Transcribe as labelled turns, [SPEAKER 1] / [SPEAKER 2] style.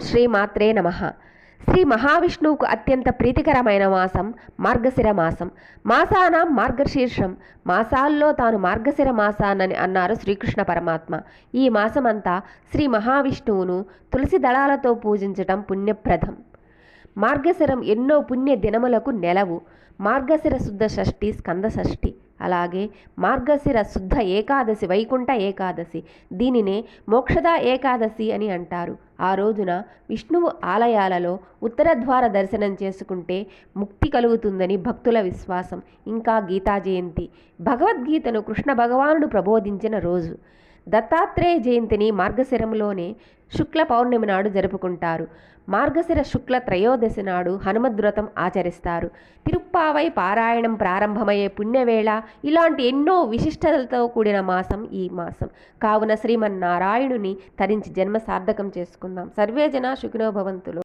[SPEAKER 1] శ్రీ మాత్రే నమ. శ్రీ మహావిష్ణువుకు అత్యంత ప్రీతికరమైన మాసం మార్గశిర మాసం. మాసానాం మార్గశీర్షం. మాసాల్లో తాను మార్గశిర మాసానని అన్నారు శ్రీకృష్ణ పరమాత్మ. ఈ మాసమంతా శ్రీ మహావిష్ణువును తులసి దళాలతో పూజించటం పుణ్యప్రదం. మార్గశిరం ఎన్నో పుణ్య దినములకు నెలవు. మార్గశిర శుద్ధ షష్ఠి స్కంద షష్ఠి. అలాగే మార్గశిర శుద్ధ ఏకాదశి వైకుంఠ ఏకాదశి దీనినే మోక్షద ఏకాదశి అని అంటారు. ఆ రోజున విష్ణువు ఆలయాలలో ఉత్తర ద్వార దర్శనం చేసుకుంటే ముక్తి కలుగుతుందని భక్తుల విశ్వాసం. ఇంకా గీతా జయంతి. భగవద్గీతను కృష్ణ భగవానుడు ప్రబోధించిన రోజు. దత్తాత్రేయ జయంతిని మార్గశిరంలోని శుక్ల పౌర్ణమి నాడు జరుపుకుంటారు. మార్గశిర శుక్ల త్రయోదశి నాడు హనుమద్వ్రతం ఆచరిస్తారు. తిరుప్పావై పారాయణం ప్రారంభమయ్యే పుణ్యవేళ ఇలాంటి ఎన్నో విశిష్టతలతో కూడిన మాసం ఈ మాసం. కావున శ్రీమన్నారాయణుని తరించి జన్మ సార్థకం చేసుకుందాం. సర్వేజన సుఖినోభవంతులు